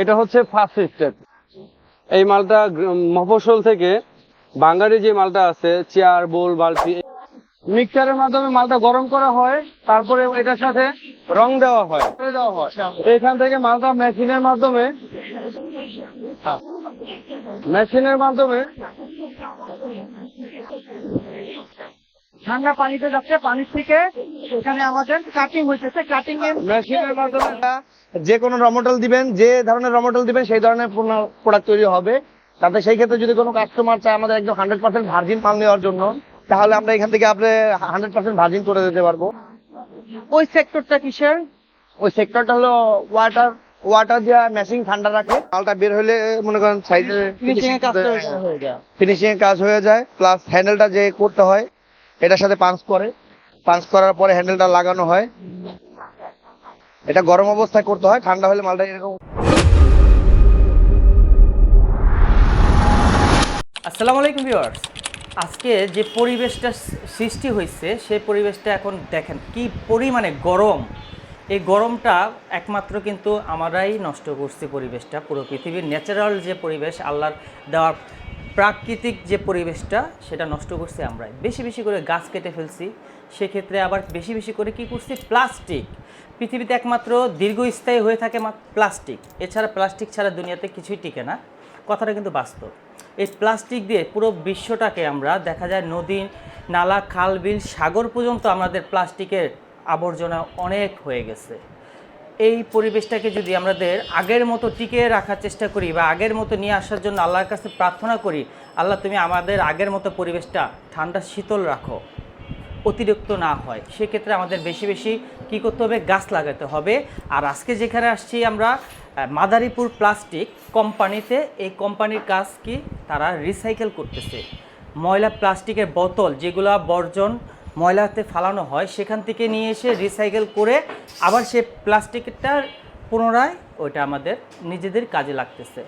এটা হচ্ছে first step এই মালটা মফস্বল থেকে বাঙালি যে মালটা আছে, চেয়ার, বোল, বালতি মিক্সারের মাধ্যমে মালটা গরম করা হয়, তারপরে এটার সাথে রং দেওয়া হয় দেওয়া হয়। এখান থেকে মালটা মেশিনের মাধ্যমে মেশিনের মাধ্যমে ঠান্ডা পানিতে যাচ্ছে, পানির থেকে এখানে আমাদের কাটিং হইতেছে কাটিং এর মেশিনের মাধ্যমে যে কোনো রমটল দিবেন যে ধরনের রমটল দিবেন সেই ধরনের প্রোডাক্ট তৈরি হবে। তাতে সেই ক্ষেত্রে যদি কোনো কাস্টমার চায় আমাদের একদম হান্ড্রেড পার্সেন্ট ভার্জিন মাল নেওয়ার জন্য তাহলে আমরা এখান থেকে আপনি হান্ড্রেড পার্সেন্ট ভার্জিন করে দিতে পারব। ওই সেক্টরটা কিসের? ওই সেক্টরটা হলো ওয়াটার ওয়াটার দেওয়া মেশিন ঠান্ডা রাখে। মালটা বের হলে মনে করেন সাইডে ফিনিশিং এর কাজটা হয়ে যায়। ফিনিশিং এর কাজ হয়ে যায় প্লাস হ্যান্ডেলটা যে করতে হয় এটার সাথে পাঞ্চ করে। পাঞ্চ করার পরে হ্যান্ডেলটা লাগানো হয়। এটা গরম অবস্থায় করতে হয়, ঠান্ডা হলে মালটা এরকম আসসালামু আলাইকুম ভিউয়ার্স। আজকে যে পরিবেশটা সৃষ্টি হয়েছে, সেই পরিবেশটা এখন দেখেন কি পরিমাণে গরম। এই গরমটা একমাত্র কিন্তু আমরাই নষ্ট করছি পরিবেশটা। পুরো পৃথিবীর ন্যাচারাল যে পরিবেশ, আল্লাহর দেওয়ার প্রাকৃতিক যে পরিবেশটা, সেটা নষ্ট করছি আমরাই। বেশি বেশি করে গাছ কেটে ফেলছি। সেক্ষেত্রে আবার বেশি বেশি করে কি করছি? প্লাস্টিক। পৃথিবীতে একমাত্র দীর্ঘস্থায়ী হয়ে থাকে প্লাস্টিক। এছাড়া প্লাস্টিক ছাড়া দুনিয়াতে কিছুই টিকে না। কথাটা কিন্তু বাস্তব। এই প্লাস্টিক দিয়ে পুরো বিশ্বটাকে আমরা, দেখা যায় নদী, নালা, খাল, বিল, সাগর পর্যন্ত আমাদের প্লাস্টিকের আবর্জনা অনেক হয়ে গেছে। এই পরিবেশটাকে যদি আমাদের আগের মতো টিকিয়ে রাখার চেষ্টা করি বা আগের মতো নিয়ে আসার জন্য আল্লাহর কাছে প্রার্থনা করি, আল্লাহ তুমি আমাদের আগের মতো পরিবেশটা ঠান্ডা, শীতল রাখো। অতিরিক্ত না হয়। সেক্ষেত্রে আমাদের বেশি বেশি কি করতে হবে? গাছ লাগাতে হবে। আর আজকে যেখানে আসছি আমরা মাদারীপুর প্লাস্টিক কোম্পানিতে। এই কোম্পানির কাজ কি? তারা রিসাইকেল করতেছে। ময়লা প্লাস্টিকের বোতল যেগুলা বর্জন ময়লাতে ফালানো হয়, সেখান থেকে নিয়ে এসে রিসাইকেল করে আবার সে প্লাস্টিকটা পুনরায় ওইটা আমাদের নিজেদের কাজে লাগতেছে।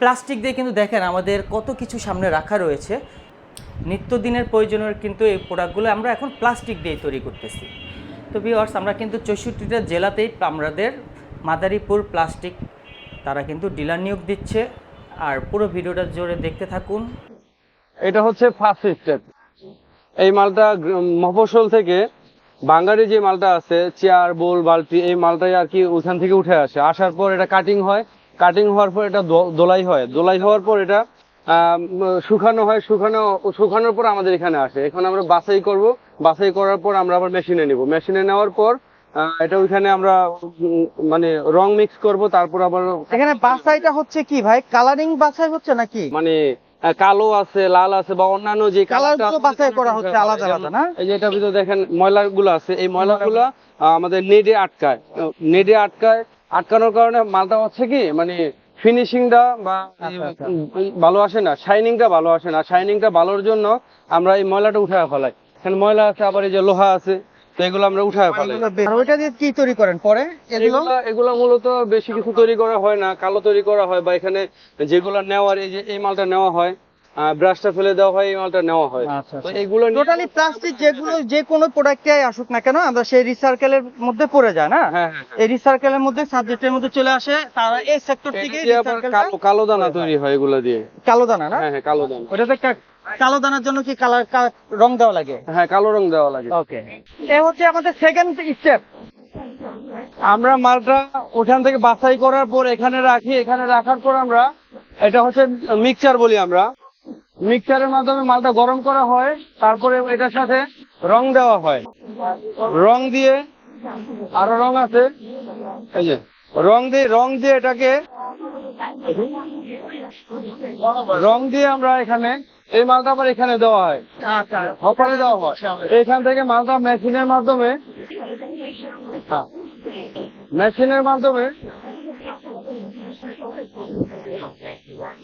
প্লাস্টিক দিয়ে কিন্তু দেখেন আমাদের কত কিছু সামনে রাখা রয়েছে। নিত্যদিনের প্রয়োজনের কিন্তু এই প্রোডাক্টগুলো আমরা এখন প্লাস্টিক দিয়ে তৈরি করতেছি। তো ভিওয়ার্স আমরা কিন্তু চৌষট্টিটা জেলাতেই আমাদের মাদারীপুর প্লাস্টিক তারা কিন্তু ডিলার নিয়োগ দিচ্ছে। আর পুরো ভিডিওটা জোরে দেখতে থাকুন। এটা হচ্ছে ফার্স্ট স্টেপ এই মালটা মফসল থেকে বাঙালি যে মালটা আছে, চেয়ার, বোল, বালতি, এই মালটাই আর কি ওখান থেকে উঠে আসে। আসার পর এটা কাটিং হয়। কাটিং হওয়ার পর এটা দোলাই হয়। দোলাই হওয়ার পর এটা শুকানো হয় শুকানো শুকানোর পর আমাদের এখানে আসে। এখন আমরা বাছাই করব। বাছাই করার পর আমরা আবার মেশিনে নিব। মেশিনে নেওয়ার পর এটা ওইখানে আমরা মানে রং মিক্স করব তারপর আবার এখানে বাছাইটা হচ্ছে কি ভাই? কালারিং বাছাই হচ্ছে নাকি? মানে কালো আছে লাল আছে বা অন্যান্য যে কালার কালারটা গুলো বাছাই করা হচ্ছে আলাদা আলাদা না? এই যে এটার ভিতরে দেখেন ময়লা গুলো আছে। এই ময়লা গুলো আমাদের নেডে আটকায়। নেডে আটকায় আটকানোর কারণে মালটা হচ্ছে কি মানে ফিনিশিংটা বা ভালো আসে না শাইনিংটা ভালো আসে না। শাইনিংটা ভালোর জন্য আমরা এই ময়লাটা উঠায় ফেলাই। এখানে ময়লা আছে আবার এই যে লোহা আছে তো এগুলো আমরা উঠায় ফেলাই। আর ওইটা দিয়ে কি তৈরি করেন? পরে এগুলো? এগুলা এগুলা মূলত বেশি কিছু তৈরি করা হয় না কালো তৈরি করা হয় বা এখানে যেগুলো নেওয়ার এই যে এই মালটা নেওয়া হয় ব্রাশটা ফেলে দেওয়া হয় এই মালটা নেওয়া হয়। আচ্ছা, তো এগুলো টোটালি প্লাস্টিক যেগুলো যে কোনো প্রোডাক্টে আসুক না কেন আমরা সেই রিসার্কেলের মধ্যে পড়ে যায় না? হ্যাঁ হ্যাঁ হ্যাঁ। এই রিসার্কেলের মধ্যে সাবজেক্টের মধ্যে চলে আসে তারা এই সেক্টর থেকে কালো কালো দানা তৈরি হয় এগুলো দিয়ে? কালো দানা না? হ্যাঁ হ্যাঁ কালো দানা। ওটাতে কালো দানার জন্য কি কালার রং দেওয়া লাগে? হ্যাঁ কালো রং দেওয়া লাগে। ওকে এ হচ্ছে আমাদের সেকেন্ড স্টেপ আমরা মালটা ওখান থেকে বাছাই করার পর এখানে রাখি এখানে রাখার পর আমরা এটা হচ্ছে মিক্সচার বলি আমরা। মিক্সচারের মাধ্যমে মালটা গরম করা হয় তারপরে এটার সাথে রং দেওয়া হয়। রং দিয়ে আরও রং আছে। এই যে রং দিয়ে রং দিয়ে এটাকে রং দিয়ে আমরা এখানে এই মালটা আবার এখানে দেওয়া হয়। আচ্ছা। হপারে দেওয়া হয়। এখান থেকে মালটা মেশিনের মাধ্যমে হ্যাঁ, মেশিনের মাধ্যমে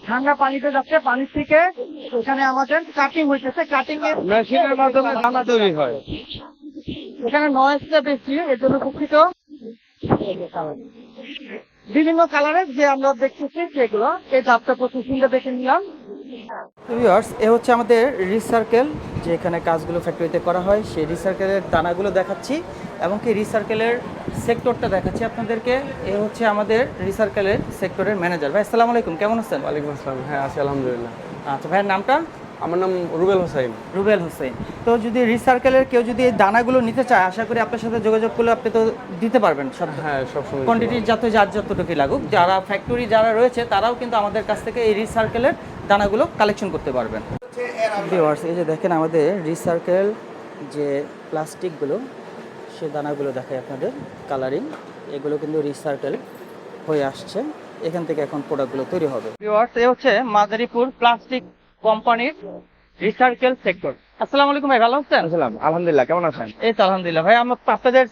ঠান্ডা পানিতে যাচ্ছে পানির থেকে এখানে আমাদের কাটিং হইতেছে কাটিং এর মেশিনের মাধ্যমে দানা তৈরি হয়। এখানে নয়েজটা বেশি এর জন্য দুঃখিত। বিভিন্ন কালারের যে আমরা দেখতেছি সেগুলো এই ধাপটা প্রসেসিংটা দেখে নিলাম। ভিউয়ার্স এ হচ্ছে আমাদের রিসার্কেল যে এখানে কাজগুলো ফ্যাক্টরিতে করা হয়। সেই রিসার্কেলের দানাগুলো দেখাচ্ছি এবং কি রিসার্কেলের সেক্টরটা দেখাচ্ছি আপনাদেরকে। এ হচ্ছে আমাদের রিসার্কেলের সেক্টরের ম্যানেজার ভাই আসসালামু আলাইকুম কেমন আছেন? ওয়ালাইকুম আসসালাম। হ্যাঁ আছি আলহামদুলিল্লাহ। আচ্ছা ভাইয়ের নামটা? আমার নাম রুবেল হোসেন রুবেল হোসেন। তো যদি রিসার্কেলের কেউ যদি এই দানাগুলো নিতে চায় আশা করি আপনার সাথে যোগাযোগ করলে আপনি তো দিতে পারবেন সব হ্যাঁ সবসময় কোয়ান্টিটির যত যার যতটুকুই লাগুক যারা ফ্যাক্টরি যারা রয়েছে তারাও কিন্তু আমাদের কাছ থেকে এই রিসার্কেলের দানাগুলো কালেকশন করতে পারবেন। ভিউয়ার্স এই যে দেখেন আমাদের রিসার্কেল যে প্লাস্টিকগুলো সে দানাগুলো দেখায় আপনাদের কালারিং এগুলো কিন্তু রিসার্কেল হয়ে আসছে। এখান থেকে এখন প্রোডাক্টগুলো তৈরি হবে। ভিউয়ার্স এই হচ্ছে মাদারীপুর প্লাস্টিক কোম্পানির রিসার্কেল সেক্টর আসসালামু আলাইকুম ভাই ভালো আছেন? আসসালাম আলহামদুলিল্লাহ কেমন আছেন? এই তো আলহামদুলিল্লাহ। ভাই আমার আপনাদের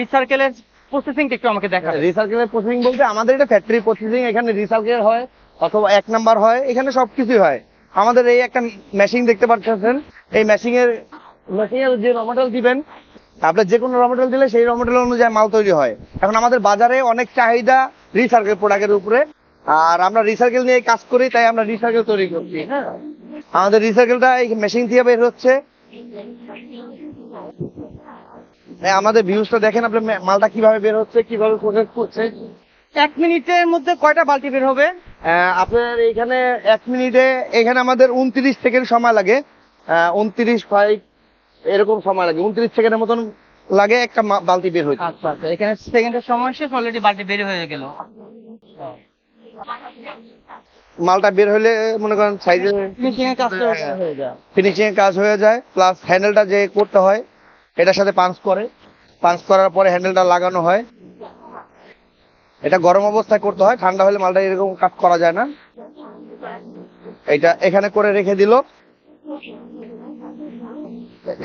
রিসার্কেলের প্রসেসিংটা একটু আমাকে দেখাবেন রিসার্কেলের প্রসেসিং বলতে আমাদের এটা ফ্যাক্টরি প্রসেসিং এখানে রিসার্কেল হয় অথবা এক নাম্বার হয় এখানে সবকিছুই হয়। আমাদের এই একটা মেশিন দেখতে পাচ্ছেন। এই মেশিং এর মেশিং যে রমেটেল দিবেন আপনি যে কোনো রমেটেল দিলে সেই রমেটেল অনুযায়ী মাল তৈরি হয়। এখন আমাদের বাজারে অনেক চাহিদা রিসার্কেল প্রোডাক্টের উপরে। আর আমরা রিসার্কেল নিয়ে কাজ করি তাই আমরা রিসার্কেল তৈরি করছি হ্যাঁ? আমাদের রিসার্কেলটা এই মেশিন দিয়ে বের হচ্ছে। হ্যাঁ, আমাদের ভিউজটা দেখেন আপনি মালটা কীভাবে বের হচ্ছে কীভাবে প্রসেস করছে। এক মিনিটের মধ্যে কয়টা বালতি বের হবে? আপনার এখানে এক মিনিটে এখানে আমাদের উনত্রিশ সেকেন্ড সময় লাগে। উনত্রিশ ফাইভ এরকম সময় লাগে উনত্রিশ সেকেন্ডের মতন লাগে একটা বালতি বের হইতে। আচ্ছা আচ্ছা এখানে সেকেন্ডের সময় শেষ অলরেডি বালতি বের হয়ে গেল। মালটা বের হলে মনে করেন সাইজে ফিনিশিং এর কাজ হয়ে যায়। প্লাস হ্যান্ডেলটা যে করতে হয় এটার সাথে পাঞ্চ করে। পাঞ্চ করার পরে হ্যান্ডেলটা লাগানো হয়। এটা গরম অবস্থায় করতে হয় ঠান্ডা হলে মালটা এরকম কাজ করা যায় না। এটা এখানে করে রেখে দিল।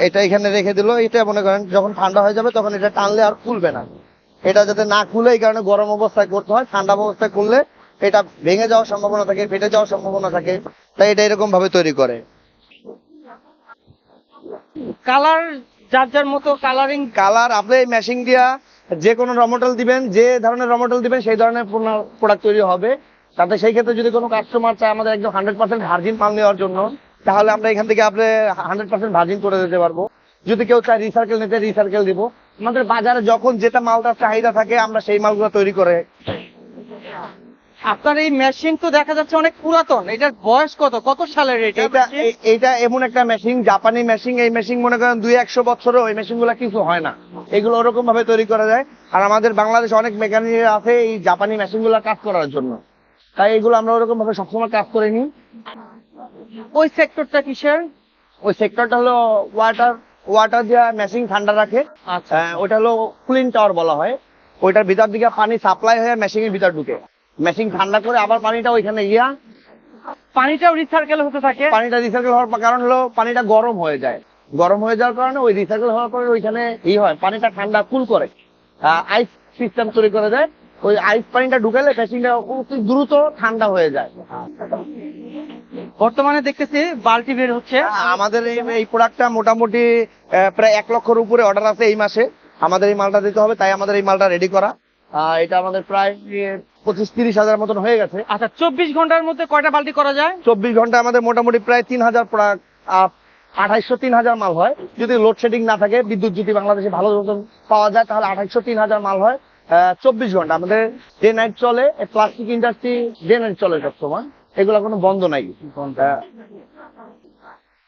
এটা এখানে রেখে দিল এটা মনে করেন যখন ঠান্ডা হয়ে যাবে তখন এটা টানলে আর খুলবে না। এটা যাতে না খুলে এই কারণে গরম অবস্থায় করতে হয় ঠান্ডা অবস্থায় করলে এটা ভেঙে যাওয়ার সম্ভাবনা থাকে ফেটে যাওয়ার সম্ভাবনা থাকে তাই এটা এরকম ভাবে তৈরি করে। কালার যার যার মতো কালারিং কালার আপনি এই মেশিং দিয়া যে কোনো রমটেল দিবেন যে ধরনের রমটেল দিবেন সেই ধরনের প্রোডাক্ট তৈরি হবে। তাতে সেই ক্ষেত্রে যদি কোনো কাস্টমার চায় আমাদের একদম হান্ড্রেড পার্সেন্ট হার্জিন মাল নেওয়ার জন্য তাহলে আমরা এখান থেকে আপনি হান্ড্রেড পার্সেন্ট ভার্জিন করে দিতে পারব। যদি কেউ চায় রিসার্কেল নিতে রিসার্কেল দিব। আমাদের বাজারে যখন যেটা মালটার চাহিদা থাকে আমরা সেই মালগুলো তৈরি করে আপনার এই মেশিন তো দেখা যাচ্ছে অনেক পুরাতন। এটার বয়স কত? কত সালের এটা? এটা এমন একটা মেশিন জাপানি মেশিন এই মেশিন মনে করেন দুই একশো বছরও ওই মেশিনগুলা কিছু হয় না। এগুলো ওরকম ভাবে তৈরি করা যায়। আর আমাদের বাংলাদেশ অনেক মেকানিক আছে এই জাপানি মেশিনগুলা কাজ করার জন্য। তাই এগুলো আমরা ওরকম ভাবে সবসময় কাজ করে নিই। ওই সেক্টরটা কিসের? ওই সেক্টরটা হলো ওয়াটার ওয়াটার দেওয়া মেশিন ঠান্ডা রাখে। আচ্ছা। ওটা হলো কুলিং টাওয়ার বলা হয়। ওইটার ভিতর দিকে পানি সাপ্লাই হয়ে মেশিনের ভিতর ঢুকে। মেশিন ঠান্ডা করে আবার পানিটা ওইখানে গিয়া পানিটাও রিসার্কেল হতে থাকে? পানিটা রিসার্কেল হওয়ার কারণ হলো পানিটা গরম হয়ে যায়। গরম হয়ে যাওয়ার কারণে ওই রিসার্কেল হওয়ার পরে ওইখানে ই হয় পানিটা ঠান্ডা কুল করে। আইস সিস্টেম তৈরি করে দেয়। ওই আইস পানিটা ঢুকালে মেশিনটা অতি দ্রুত ঠান্ডা হয়ে যায়। বর্তমানে দেখতেছি বালতি বের হচ্ছে। আমাদের এই প্রোডাক্টটা মোটামুটি প্রায় এক লক্ষের উপরে অর্ডার আছে এই মাসে। আমাদের এই মালটা দিতে হবে তাই আমাদের এই মালটা রেডি করা। এটা আমাদের প্রায় পঁচিশ তিরিশ হাজার মতন হয়ে গেছে। আচ্ছা চব্বিশ ঘণ্টার মধ্যে কয়টা বালতি করা যায়? চব্বিশ ঘণ্টা আমাদের মোটামুটি প্রায় তিন হাজার প্রোডাক্ট আঠাইশো তিন হাজার মাল হয়। যদি লোডশেডিং না থাকে বিদ্যুৎ যদি বাংলাদেশে ভালো মতন পাওয়া যায় তাহলে আঠাইশো তিন হাজার মাল হয়। চব্বিশ ঘণ্টা। আমাদের ডে নাইট চলে প্লাস্টিক ইন্ডাস্ট্রি ডে নাইট চলে সবসময়। এগুলো কোনো বন্ধ নাই।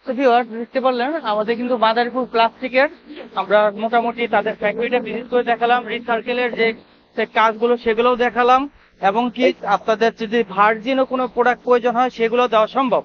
viewers, দেখতে পারলেন আমাদের কিন্তু মাদারীপুর প্লাস্টিকের আমরা মোটামুটি তাদের ফ্যাক্টরিটা ভিজিট করে দেখালাম রিসার্কেলের যে যে কাজগুলো সেগুলোও দেখালাম এবং কি আপনাদের যদি ভার্জিনও কোনো প্রোডাক্ট প্রয়োজন হয় সেগুলো দেওয়া সম্ভব।